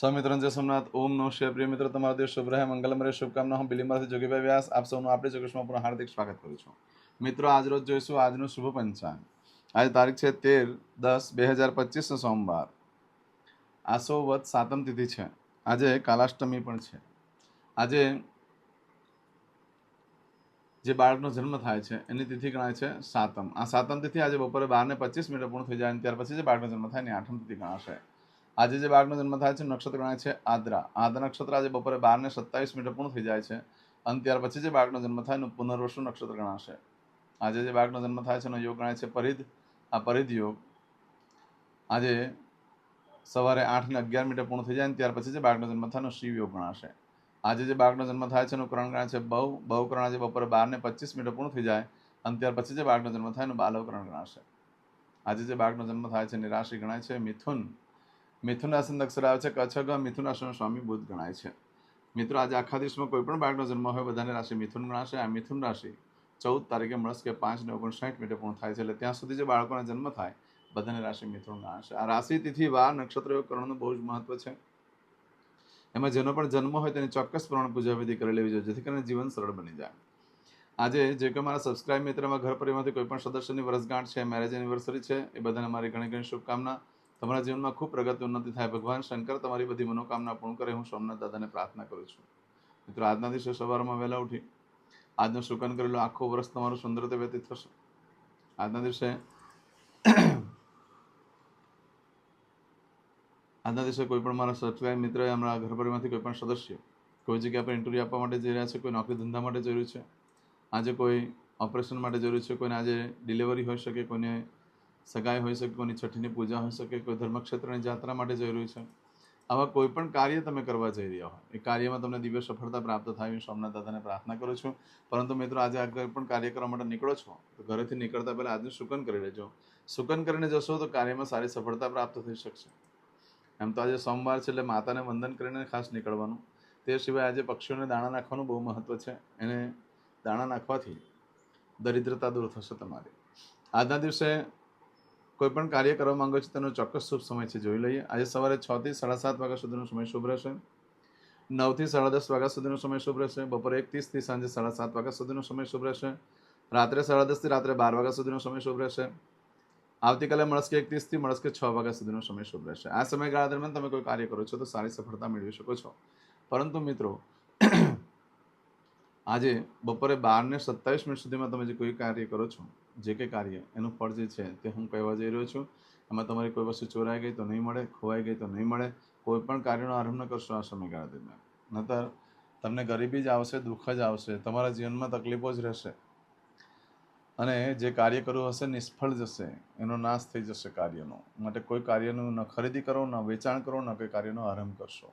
સ્વામિત્રણ જય સોમનાથ, ઓમ નો શિવાય. પ્રિય મિત્રો, તમારો દિવસ શુભ રહે, મંગલમ રહે, શુભકામના હું બિલીમાંથી જોગીભાઈ વ્યાસ, આપ સૌનું આપણી ચોક્કસમાં પણ હાર્દિક સ્વાગત કરું છું. મિત્રો, આજ રોજ જોઈશું આજનું શુભ પંચાંગ. આજે તારીખ છે તેર દસ બે હજાર પચીસનો સોમવાર. આસો વત સાતમ તિથિ છે. આજે કાલાષ્ટમી પણ છે. આજે જે બાળકનો જન્મ થાય છે, એની તિથિ ગણાય છે સાતમ. આ સાતમ તિથિ આજે બપોરે બાર ને પચીસ મિનિટ પૂર્ણ થઈ જાય અને ત્યાર પછી જે બાળકનો જન્મ થાય એની આઠમ તિથિ ગણાશે. આજે જે બાળકનો જન્મ થાય છે, નક્ષત્ર ગણાય છે આદ્રા. આદ્રા નક્ષત્ર આજે બપોરે બાર ને સત્તાવીસ મિનિટે પૂર્ણ થઈ જાય છે અને ત્યાર પછી જે બાળકનો જન્મ થાય એનું પુનર્વસુ નક્ષત્ર ગણાશે. આજે જે બાળકનો જન્મ થાય છે એનો યોગ ગણાય છે પરિધ આ પરિધ યોગ આજે સવારે આઠ ને અગિયાર મિનિટે પૂર્ણ થઈ જાય અને ત્યાર પછી જે બાળકનો જન્મ થાય એનો શિવ યોગ ગણાશે. આજે જે બાળકનો જન્મ થાય છે એનું કરણ ગણાય છે બહુ. બહુકરણ આજે બપોરે બાર ને પચીસ મિનિટે પૂર્ણ થઈ જાય અને ત્યાર પછી જે બાળકનો જન્મ થાય એનું બાલવકરણ ગણાશે. આજે જે બાળકનો જન્મ થાય છે એની રાશિ ગણાય છે મિથુન. મિથુન રાશિનો અક્ષર આવે છે કચ્છ મિથુન આસન સ્વામી બુદ્ધ ગણાય છે. મિત્રો, આજે આખા દિવસમાં કોઈ પણ બાળકનો જન્મ હોય, બધાની રાશિ મિથુન ગણાશે. આ મિથુન રાશિ ચૌદ તારીખે મળશે કે પાંચ ને ઓગણસાઠ મિનિટે પૂર્ણ થાય છે. એટલે ત્યાં સુધી જે બાળકોનો જન્મ થાય, બધાની રાશિ મિથુન ગણાશે. આ રાશિ, તિથિ, વાર, નક્ષત્ર કરણનું બહુ જ મહત્વ છે. એમાં જેનો પણ જન્મ હોય તેની ચોક્કસ પ્રમાણે પૂજા વિધિ કરી લેવી જોઈએ, જેથી કરીને જીવન સરળ બની જાય. આજે જે કોઈ મારા સબસ્ક્રાઇબ મિત્રમાં, ઘર પરિવારમાંથી કોઈ પણ સદસ્યની વર્ષગાંઠ છે મેરેજ એનિવર્સરી છે, એ બધાને મારી ઘણી ઘણી શુભકામના. તમારા જીવનમાં ખૂબ પ્રગતિ ઉન્નતિ થાય. ભગવાન શંકર તમારી બધી મનોકામના પૂર્ણ કરે. હું સોમનાથ દાદાને પ્રાર્થના કરું છું. મિત્રો, આજના દિવસે સવારમાં વહેલા ઉઠી આજનું શુકન કરેલું આખું વર્ષ તમારું સુંદર વ્યતીત થશે. આજના દિવસે આજના દિવસે કોઈ પણ મારા સબસ્ક્રાઇબ મિત્ર અમારા ઘર પરિવારમાંથી કોઈ પણ સદસ્ય કોઈ જગ્યા પર ઇન્ટરવ્યૂ આપવા માટે જઈ રહ્યા છે, કોઈ નોકરી ધંધા માટે જરૂરી છે, આજે કોઈ ઓપરેશન માટે જરૂરી છે, કોઈને આજે ડિલિવરી હોઈ શકે, કોઈને સગાઈ હોઈ શકે, કોઈની છઠ્ઠીની પૂજા હોઈ શકે, કોઈ ધર્મક્ષેત્રની જાત્રા માટે જરૂરી છે. આવા કોઈ પણ કાર્ય તમે કરવા જઈ રહ્યા હો. એ કાર્યમાં તમને દિવ્ય સફળતા પ્રાપ્ત થાય. હું સોમનાથ દાદાને પ્રાર્થના કરું છું. પરંતુ મિત્રો, આજે આ પણ કાર્ય કરવા માટે નીકળો છો, તો ઘરેથી નીકળતા પહેલાં આજનું શુકન કરી લેજો. શુકન કરીને જશો તો કાર્યમાં સારી સફળતા પ્રાપ્ત થઈ શકશે. એમ તો આજે સોમવાર છે એટલે માતાને વંદન કરીને ખાસ નીકળવાનું. તે સિવાય આજે પક્ષીઓને દાણા નાખવાનું બહુ મહત્ત્વ છે. એને દાણા નાખવાથી દરિદ્રતા દૂર થશે તમારી. આજના દિવસે કોઈ પણ કાર્ય કરવા માંગો છો તેનો ચોક્કસ શુભ સમય છે. જોઈ લઈએ. આજે સવારે છ થી સાડા સાત વાગ્યા સુધીનો સમય શુભ રહેશે. નવથી સાડા દસ વાગ્યા સુધીનો સમય શુભ રહેશે. બપોરે એક ત્રીસથી સાંજે સાડા સાત વાગ્યા સુધીનો સમય શુભ રહેશે. રાત્રે સાડા દસથી રાત્રે બાર વાગ્યા સુધીનો સમય શુભ રહેશે. આવતીકાલે મળસ્કે એક ત્રીસથી મળસ્કે છ વાગ્યા સુધીનો સમય શુભ રહેશે. આ સમયગાળા દરમિયાન તમે કોઈ કાર્ય કરો છો તો સારી સફળતા મેળવી શકો છો. પરંતુ મિત્રો, આજે બપોરે બારને સત્તાવીસ મિનિટ સુધીમાં તમે જે કોઈ કાર્ય કરો છો જે કંઈ કાર્ય, એનું ફળ જે છે તે હું કહેવા જઈ રહ્યો છું. એમાં તમારી કોઈ વસ્તુ ચોરાઈ ગઈ તો નહીં મળે, ખોવાઈ ગઈ તો નહીં મળે, કોઈ પણ કાર્યનો આરંભ ન કરશો આ સમયગાળા દરમિયાન. નતર તમને ગરીબી જ આવશે, દુઃખ જ આવશે, તમારા જીવનમાં તકલીફો જ રહેશે. અને જે કાર્ય કરવું હશે નિષ્ફળ જશે, એનો નાશ થઈ જશે કાર્યનો. માટે કોઈ કાર્યનું ન ખરીદી કરો, ન વેચાણ કરો, ન કોઈ કાર્યનો આરંભ કરશો.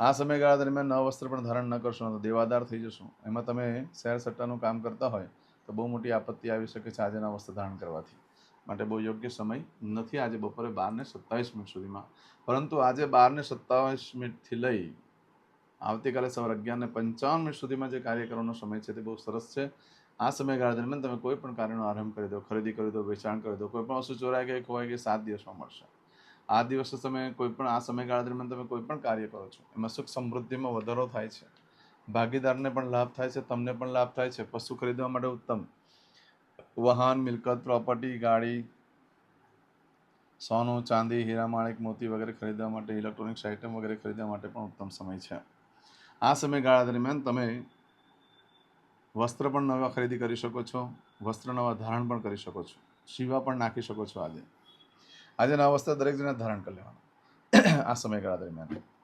આ સમયગાળા દરમિયાન નવ વસ્ત્ર પણ ધારણ ન કરશો તો દેવાદાર થઈ જશો. એમાં તમે શેર સટ્ટાનું કામ કરતા હોય તો બહુ મોટી આપત્તિ આવી શકે છે આજેના વસ્ત્ર ધારણ કરવાથી. માટે બહુ યોગ્ય સમય નથી આજે બપોરે બારને સત્તાવીસ મિનિટ સુધીમાં. પરંતુ આજે બારને સત્તાવીસ મિનિટથી લઈ આવતીકાલે સવારે અગિયારને પંચાવન મિનિટ સુધીમાં જે કાર્ય સમય છે તે બહુ સરસ છે. આ સમયગાળા દરમિયાન તમે કોઈ પણ કાર્યનો આરંભ કરી દો, ખરીદી કરી દો, વેચાણ કરી દો, કોઈ પણ વસ્તુ ચોરાઈ ગઈ, ખોવાઈ ગઈ, સાત દિવસમાં મળશે. આ દિવસે તમે કોઈ પણ, આ સમયગાળા દરમિયાન તમે કોઈ પણ કાર્ય કરો છો, એમાં સુખ સમૃદ્ધિમાં વધારો થાય છે. ભાગીદારને પણ લાભ થાય છે, તમને પણ લાભ થાય છે, પશુ ખરીદવા માટે ઉત્તમ. વાહન, મિલકત, પ્રોપર્ટી, ગાડી, સોનું, ચાંદી, હીરા માણેક, મોતી વગેરે ખરીદવા માટે, ઇલેક્ટ્રોનિક્સ આઇટમ વગેરે ખરીદવા માટે પણ ઉત્તમ સમય છે. આ સમયગાળા દરમિયાન તમે વસ્ત્ર પણ નવા ખરીદી કરી શકો છો, વસ્ત્ર નવા ધારણ પણ કરી શકો છો, શીવા પણ નાખી શકો છો આજે. આજે નવા વસ્ત્ર દરેક જણા ધારણ કરી લેવાના. આ સમયગાળા દરમિયાન.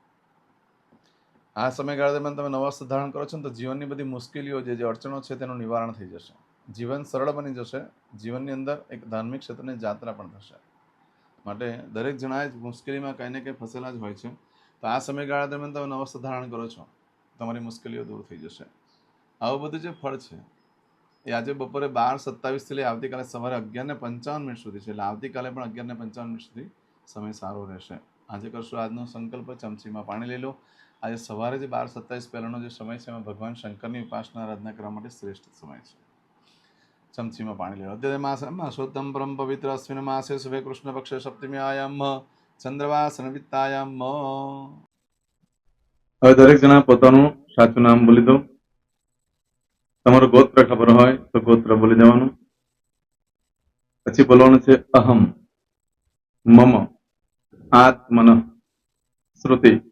આ સમયગાળા દરમિયાન તમે નવા ધારણ કરો છો ને તો જીવનની બધી મુશ્કેલીઓ જે જે અડચણો છે તેનું નિવારણ થઈ જશે. જીવન સરળ બની જશે, જીવનની અંદર એક ધાર્મિક ક્ષેત્રની જાત્રા પણ થશે. માટે દરેક જણાએ જ મુશ્કેલીમાં કંઈ ને કંઈ ફસેલા જ હોય છે. તો આ સમયગાળા દરમિયાન તમે નવા વસ્ત્ર ધારણ કરો છો, તમારી મુશ્કેલીઓ દૂર થઈ જશે. આવું બધું જે ફળ છે, એ આજે બપોરે બાર સત્તાવીસથી લઈ આવતીકાલે સવારે અગિયારને પંચાવન મિનિટ સુધી છે. એટલે આવતીકાલે પણ અગિયારને પંચાવન મિનિટ સુધી સમય સારો રહેશે. આજે કરશો આજનો સંકલ્પ, ચમચીમાં પાણી લઈ લો. આજે સવારે જે બાર સત્તાવીસ પહેલાંનો જે સમય છે, એમાં ભગવાન શંકરની ઉપાસના આરાધના કરવા માટે શ્રેષ્ઠ સમય છે. ચમચીમાં પાણી લેવા. અત્યારે માસમાં માસોત્તમ પરમ પવિત્ર અશ્વિન માસે શુભે કૃષ્ણ પક્ષે સપ્તમી આયામ ચંદ્રવાસન વિત્તાયામ. હવે દરેક જણા પોતાનું સાચું નામ બોલી દો. તમારું ગોત્ર ખબર હોય તો ગોત્ર બોલી દેવાનું. પછી બોલવાનું છે અહમ, મમ, આત્મન, શ્રુતિ.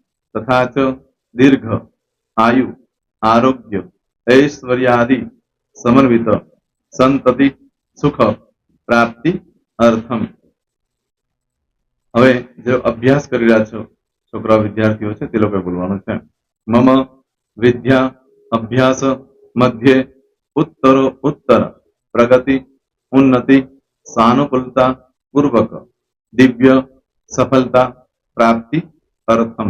તથા ચ દીર્ઘ આયુ આરોગ્ય ઐશ્વર્યાદિ સમન્વિત સંતતિ સુખ પ્રાપ્તિ અર્થમ હવે જે અભ્યાસ કરી રહ્યા છો, છોકરા વિદ્યાર્થીઓ છે, તે લોકોએ બોલવાનું છે. મમ વિદ્યા અભ્યાસ મધ્યે ઉત્તરો ઉત્તર, પ્રગતિ, ઉન્નતિ સાનુકૂલતા પૂર્વક, દિવ્ય, સફળતા, પ્રાપ્તિ, અર્થમ.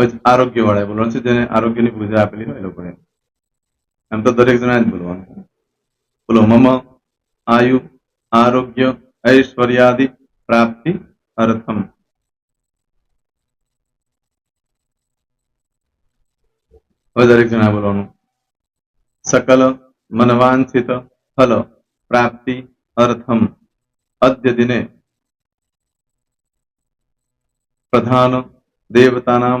પછી આરોગ્ય વાળા બોલવાનું છે જેને આરોગ્યની પૂજા આપેલી હોય એ લોકોએ એમ તો દરેક જણા જ બોલવાનું છે બોલો મમ આયુ આરોગ્ય ઐશ્વર્યાદિ પ્રાપ્તિ અર્થમ હવે દરેક જણા બોલવાનું સકલ મનવાંછિત ફલ પ્રાપ્તિ અર્થમ અદ્ય દિને પ્રધાન દેવતાનામ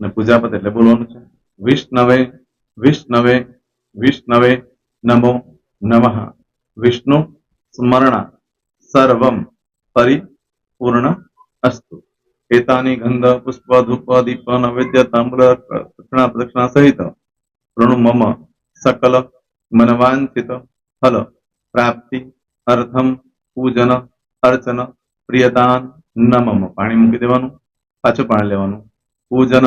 અને પૂજા એટલે બોલવાનું છે. વિષ્ણવે વિષ્ણવે વિષ્ણવે નમો નમઃ. વિષ્ણુ સ્મરણા સર્વમ પરિપૂર્ણ અસ્તુ. એતાની ગંધ, પુષ્પ, ધૂપ, દીપ, નૈવેદ્ય તામ્ર દક્ષિણા પ્રદક્ષિણા સહિત ઋણુ, મમ, સકલ, મનવાંછિત ફલ, પ્રાપ્તિ, અર્થમ, પૂજન, અર્ચન પ્રિયતાન ન મમ પાણી મૂકી દેવાનું, પાછું પાણી લેવાનું. પૂજન